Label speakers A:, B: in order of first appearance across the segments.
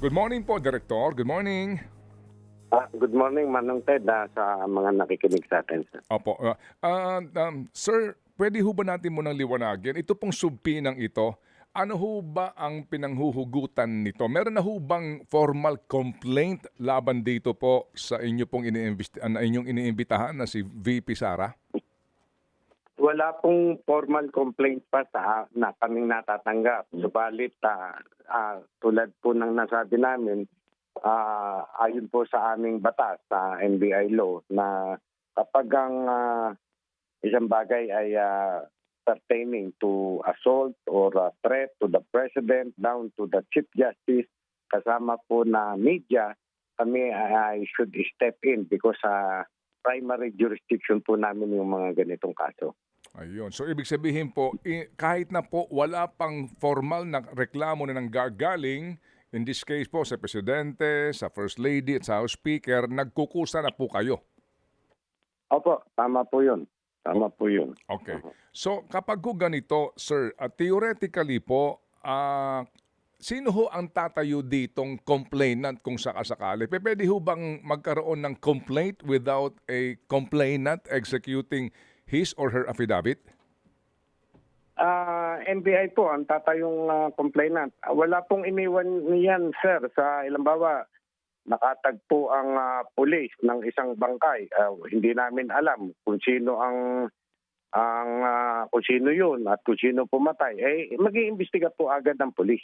A: Good morning po, Director. Good morning.
B: Ah, good morning, Manong Ted, ah, sa mga nakikinig sa atin. sir.
A: Opo. Uh, uh, um, sir, pwede ho ba natin munang liwanagin? Ito pong subpinang ito, ano ho ba ang pinanghuhugutan nito? Meron na ho bang formal complaint laban dito po sa inyo pong uh, na inyong iniimbitahan na si VP Sara?
B: Wala pong formal complaint pa sa na kaming natatanggap. Subalit, ah, ah, tulad po ng nasabi namin, ah, ayon po sa aming batas sa NBI law na kapag ang ah, isang bagay ay ah, pertaining to assault or ah, threat to the President down to the Chief Justice kasama po na media, kami ay should step in because sa primary jurisdiction po namin yung mga ganitong kaso.
A: Ayun. So ibig sabihin po, kahit na po wala pang formal na reklamo na nanggagaling, in this case po sa Presidente, sa First Lady at sa House Speaker, nagkukusa na po kayo.
B: Opo, tama po yun. Tama po yun.
A: Okay. So kapag ho ganito, sir, uh, theoretically po, ah, sino ho ang tatayo ditong complainant kung sakasakali? Pwede ho bang magkaroon ng complaint without a complainant executing his or her affidavit?
B: Ah, NBI po ang tatayong ah, complainant. Ah, wala pong iniwan niyan, sir, sa ilambawa nakatagpo ang ah, pulis ng isang bangkay. Ah, hindi namin alam kung sino ang ang ah, kung sino 'yun at kung sino pumatay. Eh mag-iimbestiga po agad ng pulis.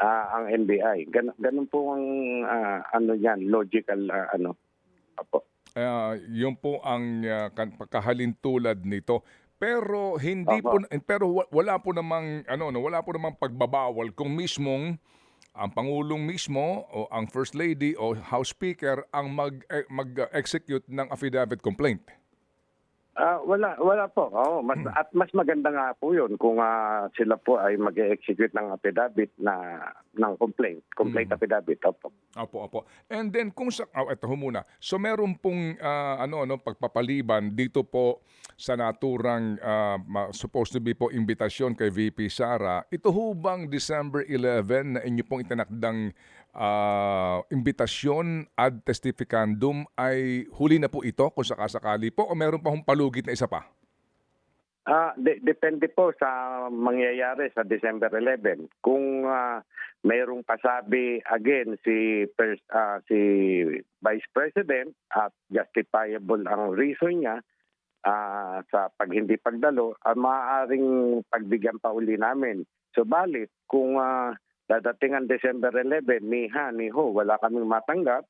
B: Ah, ang NBI. Gan ganun po ang ah, ano yan, logical ah, ano. Apo.
A: Ah, yun po ang ah, kan- kahalintulad nito. Pero hindi po
B: Opo.
A: pero wa- wala po namang ano no, wala po namang pagbabawal kung mismong ang pangulong mismo o ang first lady o house speaker ang mag eh, mag-execute ng affidavit complaint.
B: Ah, wala wala po. Oo, mas at mas maganda nga po 'yun kung ah, sila po ay mag-execute ng affidavit na ng complaint, complaint affidavit. Opo.
A: Opo, opo. And then kung sa oh, eto ho muna. So meron pong ah, ano ano pagpapaliban dito po sa naturang ah, ma- supposed to be po imbitasyon kay VP Sara. Ito ho bang December 11 na inyo pong itinakdang ah, imbitasyon ad testificandum ay huli na po ito kung sakasakali po o meron pa hong palugit na isa pa?
B: Ah, de- depende po sa mangyayari sa December 11. Kung ah, mayroong pasabi again si pers- ah, si Vice President at justifiable ang reason niya ah, sa pag hindi pagdalo, ah, maaaring pagbigyan pa uli namin. Subalit, kung ah, dadating ang December 11, ni ha, ni ho, wala kaming matanggap,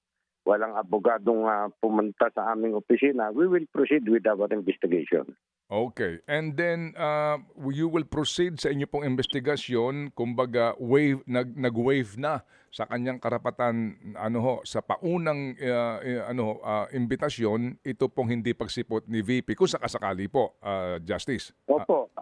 B: walang abogadong ah, pumunta sa aming opisina, we will proceed with our investigation.
A: Okay. And then uh, you will proceed sa inyo pong investigasyon, kumbaga wave nag nag-wave na sa kanyang karapatan ano ho sa paunang uh, uh, ano uh, imbitasyon ito pong hindi pagsipot ni VP kung sakasakali po uh, Justice.
B: Opo,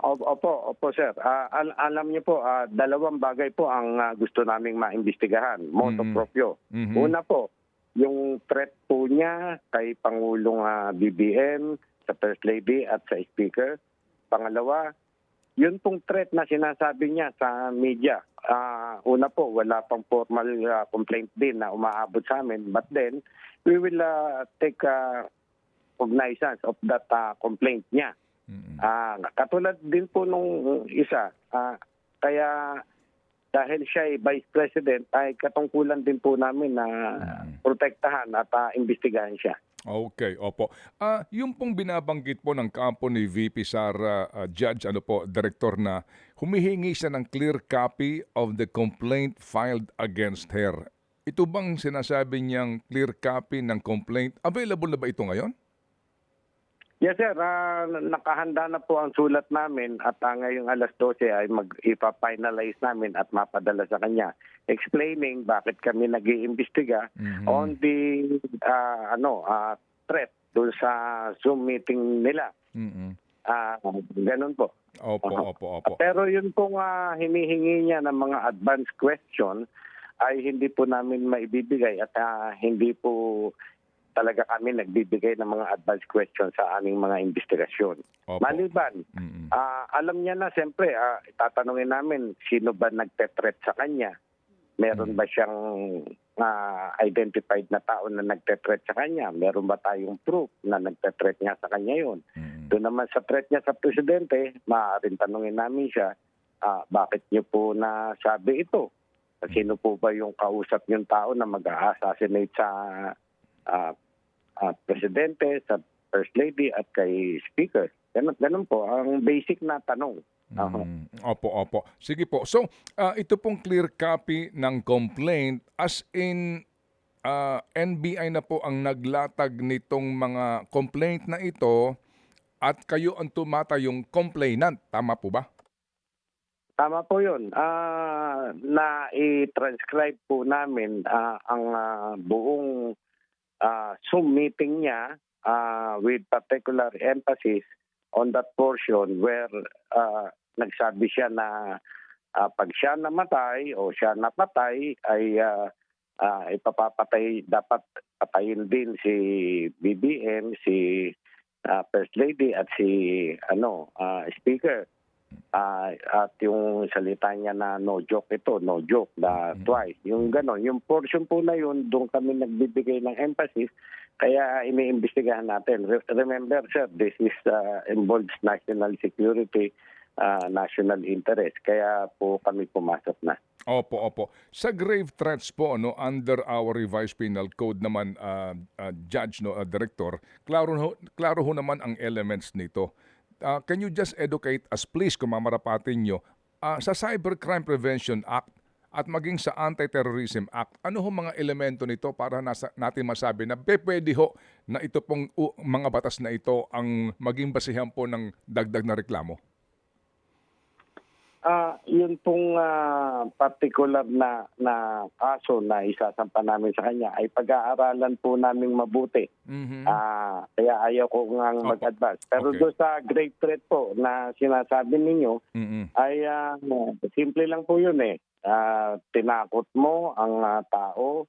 B: o- opo, opo sir. Ah, al- alam niyo po, ah, dalawang bagay po ang ah, gusto naming maimbestigahan, moto
A: Mhm.
B: proprio.
A: Mhm.
B: Una po, yung threat po niya kay Pangulong ah, BBM, sa First Lady at sa Speaker. Pangalawa, yun pong threat na sinasabi niya sa media. Ah, una po, wala pang formal ah, complaint din na umaabot sa amin. But then, we will ah, take ah, cognizance of that ah, complaint niya. Ah, katulad din po nung isa, ah, kaya dahil siya ay vice president ay katungkulan din po namin na protektahan at ah, imbestigahan siya.
A: Okay, opo. Ah, yung pong binabanggit po ng kampo ni VP Sara ah, Judge ano po, director na humihingi siya ng clear copy of the complaint filed against her. Ito bang sinasabi niyang clear copy ng complaint? Available na ba ito ngayon?
B: Yes sir, Ah, nakahanda na po ang sulat namin at ah, ngayong alas 12 ay mag-ipa-finalize namin at mapadala sa kanya explaining bakit kami nag-iimbestiga
A: Mhm.
B: on the ah, ano ah, threat doon sa Zoom meeting nila.
A: Mhm.
B: Ah, ganun po.
A: Opo,
B: Aha.
A: opo, opo.
B: Pero yun pong ah, hinihingi niya ng mga advance question ay hindi po namin maibibigay at ah, hindi po talaga kami nagbibigay ng mga advance question sa aming mga investigasyon.
A: Opo.
B: Maliban,
A: Mhm.
B: ah, alam niya na siyempre, ah, tatanungin namin sino ba nagte-threat sa kanya Meron ba siyang ah, identified na tao na nagte-threat sa kanya? Meron ba tayong proof na nagte-threat nga sa kanya yon?
A: Mm.
B: Doon naman sa threat niya sa presidente, maaaring tanungin namin siya, ah, bakit niyo po nasabi ito? Sino po ba yung kausap niyong tao na mag-assassinate sa ah, ah, presidente, sa first lady at kay speaker? Ganun, ganun po, ang basic na tanong. Aha.
A: Mm, Opo, opo. Sige po. So, ah, ito pong clear copy ng complaint as in ah, NBI na po ang naglatag nitong mga complaint na ito at kayo ang tumata yung complainant. Tama po ba?
B: Tama po yun. Ah, na i-transcribe po namin ah, ang ah, buong ah, Zoom meeting niya ah, with particular emphasis on that portion where ah, nagsabi siya na ah, pag siya namatay o siya napatay ay ah, ah, ipapapatay dapat patayin din si BBM, si ah, First Lady at si ano ah, Speaker. Ah, at yung salita niya na no joke ito, no joke na
A: Mhm.
B: twice. Yung ganon, yung portion po na yun, doon kami nagbibigay ng emphasis. Kaya iniimbestigahan natin. Re- remember, sir, this is uh, involves national security, uh, national interest. Kaya po kami pumasok na.
A: Opo, opo. Sa grave threats po no under our revised penal code naman ah, ah, judge no ah, director, klaro ho, klaro ho naman ang elements nito. Ah, can you just educate us please kung mamarapatin nyo ah, sa Cybercrime Prevention Act at maging sa Anti-Terrorism Act, ano ho mga elemento nito para nasa, natin masabi na pwede ho na ito pong u- mga batas na ito ang maging basihan po ng dagdag na reklamo?
B: Ah, yun pong ah, particular na na kaso na isasampa namin sa kanya ay pag-aaralan po naming mabuti.
A: Mhm.
B: Ah, kaya ayaw ko nga
A: Opo.
B: mag-advance. Pero
A: Okay.
B: doon sa grave threat po na sinasabi ninyo
A: Mhm.
B: ay ah, simple lang po yun eh. Ah, tinakot mo ang ah, tao,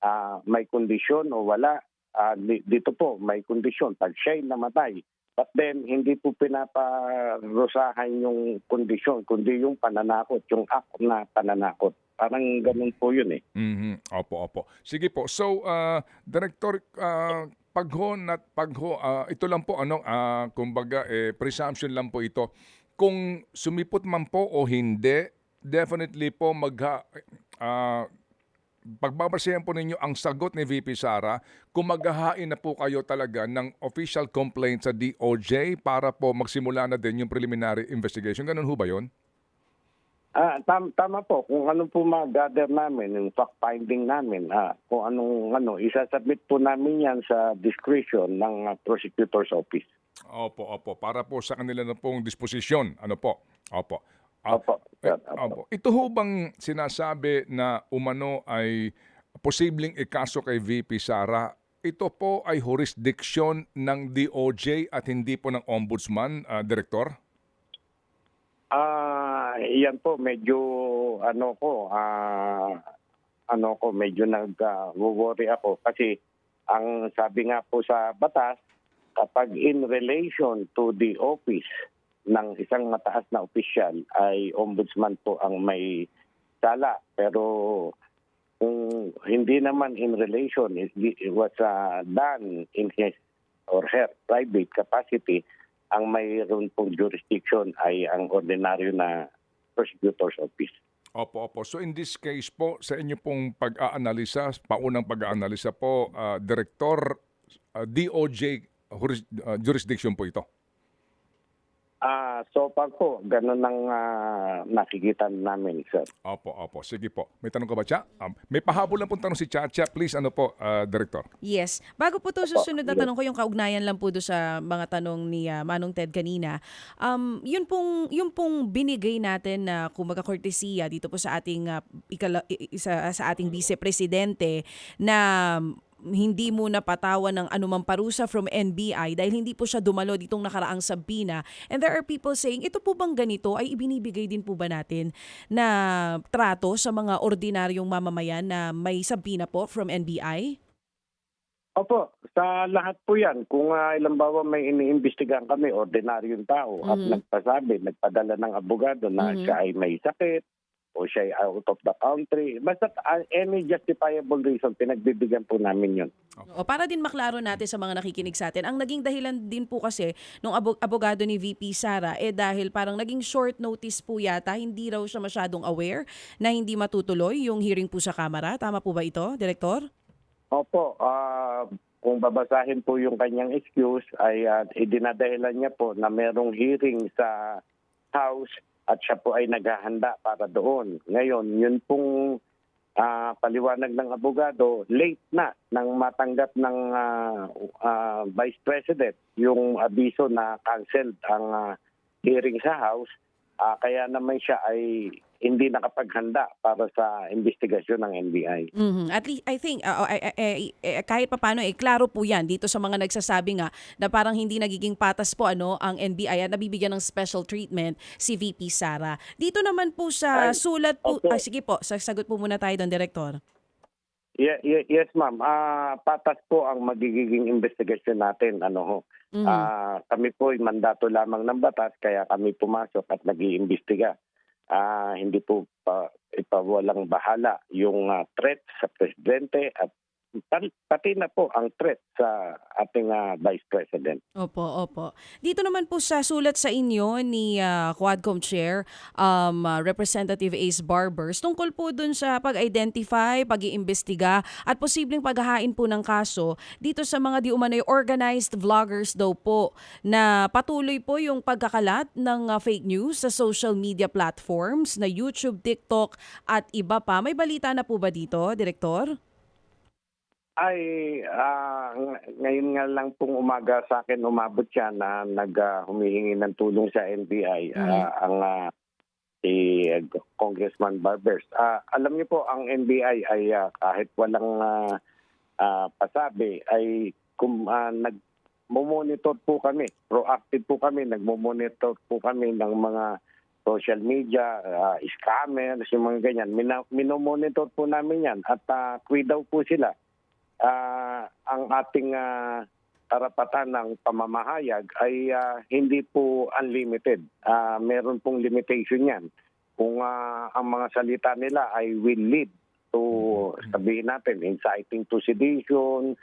B: ah, may kondisyon o wala. Ah, di- dito po, may kondisyon. Pag siya'y namatay, But then, hindi po pinaparusahan yung kondisyon, kundi yung pananakot, yung act na pananakot. Parang ganun po yun eh.
A: Mhm. Opo, opo. Sige po. So, ah, Director, ah, pagho na pagho, ah, ito lang po ano, ah, kumbaga eh, presumption lang po ito. Kung sumipot man po o hindi, definitely po magha ah, pagbabasehan po ninyo ang sagot ni VP Sara kung maghahain na po kayo talaga ng official complaint sa DOJ para po magsimula na din yung preliminary investigation. Ganun ho ba yun?
B: Ah, tam- tama po. Kung ano po ma-gather namin, yung fact-finding namin, ah, kung anong ano, isasubmit po namin yan sa discretion ng ah, prosecutor's office.
A: Opo, opo. Para po sa kanila na pong disposisyon. Ano po? Opo.
B: Opo. sir,
A: opo. Ito ho bang sinasabi na umano ay posibleng ikaso kay VP Sara? Ito po ay jurisdiction ng DOJ at hindi po ng Ombudsman, ah, Director?
B: Ah, yan po medyo ano ko, ah ano ko medyo nag-worry ako kasi ang sabi nga po sa batas kapag in relation to the office ng isang mataas na opisyal ay ombudsman po ang may sala pero kung hindi naman in relation it was ah, done in his or her private capacity ang mayroon pong jurisdiction ay ang ordinaryo na prosecutor's office.
A: Opo, opo. So in this case po, sa inyo pong pag-aanalisa, paunang pag-aanalisa po, ah, Director, ah, DOJ ah, jurisdiction po ito?
B: Ah, so far po, ganun ang ah, nakikita namin, sir.
A: Opo, opo. Sige po. May tanong ka ba, Cha? Um, may pahabol lang pong tanong si Chacha. Please, ano po, ah, Director?
C: Yes. Bago po to susunod na tanong ko, yung kaugnayan lang po do sa mga tanong ni ah, Manong Ted kanina. Um, yun pong, yun pong binigay natin na kumaga kortesiya dito po sa ating, ah, ikala, i- isa, sa ating vice-presidente na hindi muna patawan ng anumang parusa from NBI dahil hindi po siya dumalo ditong nakaraang sabina. And there are people saying, ito po bang ganito ay ibinibigay din po ba natin na trato sa mga ordinaryong mamamayan na may sabina po from NBI?
B: Opo, sa lahat po yan, kung uh, ilang bawa may iniimbestigahan kami, ordinaryong tao, at
C: Mhm.
B: nagpasabi, nagpadala ng abogado na
C: Mhm.
B: siya ay may sakit, o siya ay out of the country. Basta uh, any justifiable reason, pinagbibigyan po namin yun.
C: O para din maklaro natin sa mga nakikinig sa atin, ang naging dahilan din po kasi nung abo- abogado ni VP Sara eh dahil parang naging short notice po yata, hindi raw siya masyadong aware na hindi matutuloy yung hearing po sa Kamara. Tama po ba ito, Direktor?
B: Opo, ah, kung babasahin po yung kanyang excuse ay uh, idinadahilan niya po na merong hearing sa House at siya po ay naghahanda para doon. Ngayon, yun pong ah, paliwanag ng abogado, late na nang matanggap ng ah, ah, Vice President yung abiso na canceled ang ah, hearing sa House. Ah, kaya naman siya ay hindi nakapaghanda para sa investigasyon ng NBI.
C: Mhm. At least, I think, uh, uh, uh, uh, uh, kahit papano, eh, klaro po yan dito sa mga nagsasabi nga na parang hindi nagiging patas po ano ang NBI at nabibigyan ng special treatment si VP Sara. Dito naman po sa
B: Ay,
C: sulat po,
B: opo.
C: ah, sige po, sasagot po muna tayo doon, Direktor.
B: Ye- ye- yes, ma'am. Ah, patas po ang magiging investigasyon natin. Ano ho?
C: Mhm.
B: Ah, kami po ay mandato lamang ng batas kaya kami pumasok at nag-iimbestiga. Ah, hindi po pa, ipawalang bahala yung ah, threat sa presidente at pati, na po ang threat sa ating ah, vice president.
C: Opo, opo. Dito naman po sa sulat sa inyo ni ah, Quadcom Chair, um, ah, Representative Ace Barbers, tungkol po dun sa pag-identify, pag-iimbestiga at posibleng paghahain po ng kaso dito sa mga di umano'y organized vloggers daw po na patuloy po yung pagkakalat ng ah, fake news sa social media platforms na YouTube, TikTok at iba pa. May balita na po ba dito, Direktor?
B: Ay, ng- ngayon nga lang pong umaga sa akin umabot siya na nag ah, humihingi ng tulong sa NBI
C: Mhm.
B: ah, ang ah, si Congressman Barbers. Ah, alam niyo po ang NBI ay ah, kahit walang ah, ah, pasabi ay kum, ah, nag monitor po kami, proactive po kami, nagmo-monitor po kami ng mga social media, ah, scammers, yung mga ganyan. Mina, minomonitor po namin yan at uh, daw po sila ah, ang ating ah, karapatan ng pamamahayag ay ah, hindi po unlimited. Ah, meron pong limitation yan. Kung ah, ang mga salita nila ay will lead to, sabihin natin, inciting to sedition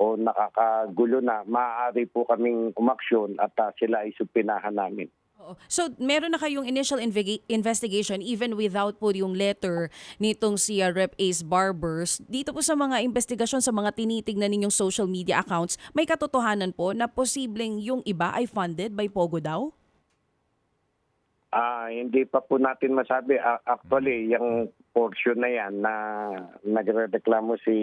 B: o nakakagulo na, maaari po kaming umaksyon at ah, sila ay supinahan namin.
C: Oo. So, meron na kayong initial investigation even without po yung letter nitong si uh, Rep. Ace Barbers. Dito po sa mga investigasyon sa mga tinitignan ninyong social media accounts, may katotohanan po na posibleng yung iba ay funded by Pogo daw?
B: Ah, hindi pa po natin masabi. Ah, actually, yung portion na yan na nagrereklamo si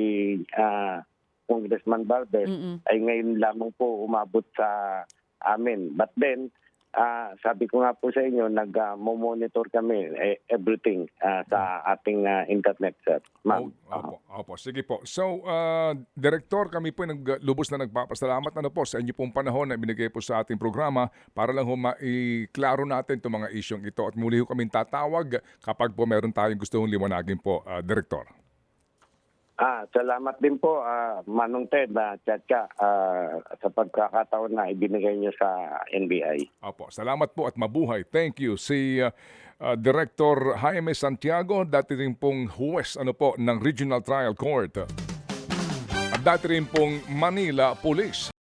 B: ah, Congressman Barbers
C: Mm-mm.
B: ay ngayon lamang po umabot sa amin. But then, ah, sabi ko nga po sa inyo, nag-monitor kami eh, everything ah, sa ating ah, internet, sir. Ma'am.
A: O- Opo, opo. Sige po. So, uh, Direktor, kami po naglubos na nagpapasalamat ano po sa inyo pong panahon na binigay po sa ating programa para lang maiklaro natin itong mga isyong ito at muli ho kaming tatawag kapag po meron tayong gusto hong liwanagin po, uh, Direktor.
B: Ah, salamat din po, ah, Manong Ted, na Chacha, ah, sa pagkakataon na ibinigay niyo sa NBI.
A: Opo, salamat po at mabuhay. Thank you. Si uh, uh, Director Jaime Santiago, dati rin pong huwes ano po, ng Regional Trial Court. At dati rin pong Manila Police.